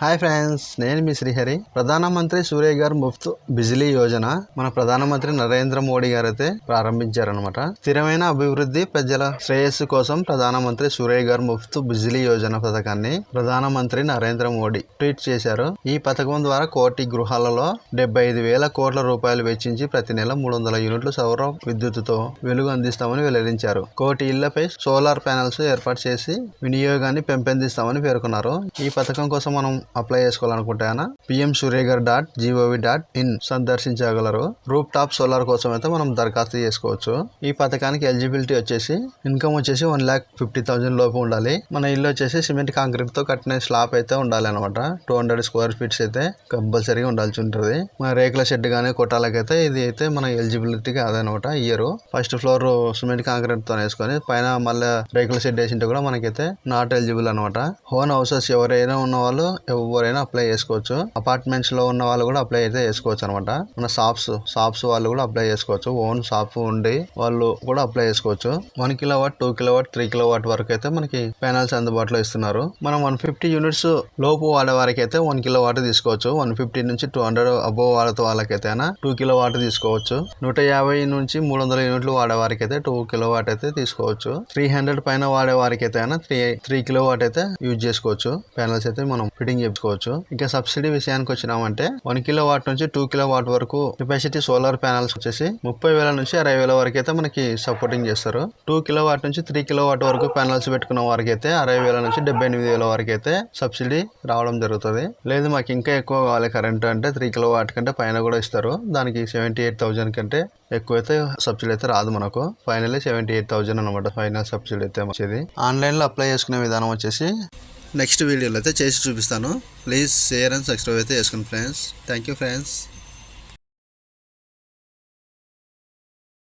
Hi friends నేను మీ శ్రీహరి. ప్రధానమంత్రి సూర్య గారు ముఫ్త్ బిజిలీ యోజన మన ప్రధానమంత్రి నరేంద్ర మోడీ గారు అయితే ప్రారంభించారనమాట స్థిరమైన అభివృద్ధి ప్రజల శ్రేయస్సు కోసం ప్రధానమంత్రి సూర్య గారు ముఫ్త్ బిజిలీ యోజన పథకాన్ని ప్రధానమంత్రి నరేంద్ర మోడీ ట్వీట్ చేశారు. ఈ పథకం ద్వారా కోటి గృహాలలో డెబ్బై ఐదు వేల కోట్ల రూపాయలు వెచ్చించి ప్రతి నెల మూడు వందల యూనిట్లు సౌర విద్యుత్తుతో వెలుగు అందిస్తామని వెల్లడించారు. కోటి ఇళ్ళపై సోలార్ ప్యానెల్స్ ఏర్పాటు చేసి వినియోగాన్ని పెంపొందిస్తామని పేర్కొన్నారు. ఈ పథకం కోసం మనం అప్లై చేసుకోవాలనుకుంటే PM Suryaghar dot G O V dot in సందర్శించగలరు. Roof top solar కోసం అయితే మనం దరఖాస్తు చేసుకోవచ్చు. ఈ పథకానికి ఎలిజిబిలిటీ వచ్చేసి ఇన్కమ్ వచ్చేసి వన్ ల్యాక్ ఫిఫ్టీ థౌసండ్ లోపు ఉండాలి. మన ఇల్లు వచ్చేసి సిమెంట్ కాంక్రీట్తో కట్టిన స్లాబ్ అయితే ఉండాలి అనమాట టూ హండ్రెడ్ స్క్వేర్ ఫీట్స్ అయితే కంపల్సరీగా ఉండాల్సి ఉంటుంది. మన రేకుల షెడ్ కానీ కొట్టాలకైతే ఇది అయితే మన ఎలిజిబిలిటీ కాదనమాట ఇయర్ ఫస్ట్ ఫ్లోర్ సిమెంట్ కాంక్రీట్తో వేసుకొని పైన మళ్ళీ రేకుల షెడ్ వేసింటే కూడా మనకైతే నాట్ ఎలిజిబుల్ అనమాట హోన్ హౌసెస్ ఎవరైనా ఉన్న వాళ్ళు ఎవరైనా అప్లై చేసుకోవచ్చు. అపార్ట్మెంట్స్లో ఉన్న వాళ్ళు కూడా అప్లై అయితే చేసుకోవచ్చు అనమాట మన షాప్స్ షాప్స్ వాళ్ళు కూడా అప్లై చేసుకోవచ్చు. ఓన్ షాప్ ఉండి వాళ్ళు కూడా అప్లై చేసుకోవచ్చు. One kilowatt two kilowatt three kilowatt వరకు అయితే మనకి ప్యానల్స్ అందుబాటులో ఇస్తున్నారు. మనం వన్ ఫిఫ్టీ యూనిట్స్ లోపు వాడే వారికి అయితే వన్ కిలో వాట్ తీసుకోవచ్చు. వన్ ఫిఫ్టీ నుంచి టూ హండ్రెడ్ అబోవ్ వాడుతూ వాళ్ళకైతే టూ కిలో వాట్ తీసుకోవచ్చు. నూట యాభై నుంచి మూడు వందల యూనిట్లు వాడే వారికి అయితే టూ కిలో వాట్ అయితే తీసుకోవచ్చు. త్రీ హండ్రెడ్ పైన వాడే వారికి అయితే త్రీ త్రీ కిలో వాట్ అయితే యూజ్ చేసుకోవచ్చు. ప్యానల్స్ అయితే మనం ఫిట్టింగ్ చెప్పుకోవచ్చు. ఇంకా సబ్సిడీ విషయానికి వచ్చినామంటే వన్ కిలో వాట్ నుంచి టూ కిలో వాట్ వరకు కెపాసిటీ సోలార్ ప్యానల్స్ వచ్చేసి ముప్పై వేల నుంచి అరవై వేల వరకు అయితే మనకి సపోర్టింగ్ చేస్తారు. టూ కిలో వాట్ నుంచి త్రీ కిలో వాట్ వరకు ప్యానల్స్ పెట్టుకున్న వారికి అయితే అరవై వేల నుంచి డెబ్బై ఎనిమిది వేల వరకు అయితే సబ్సిడీ రావడం జరుగుతుంది. లేదు మాకు ఇంకా ఎక్కువ కావాలి కరెంట్ అంటే త్రీ కిలో వాట్ కంటే పైన కూడా ఇస్తారు. దానికి సెవెంటీ ఎయిట్ థౌజండ్ కంటే ఎక్కువ అయితే సబ్సిడీ అయితే రాదు మనకు. ఫైనల్లీ సెవెంటీ ఎయిట్ థౌజండ్ అనమాట ఫైనల్ సబ్సిడీ అయితే వచ్చేది. ఆన్లైన్లో అప్లై చేసుకునే విధానం వచ్చేసి నెక్స్ట్ వీడియోలో అయితే చేసి చూపిస్తాను. ప్లీజ్ షేర్ అండ్ సబ్స్క్రైబ్ అయితే చేసుకోండి ఫ్రెండ్స్. Thank you friends.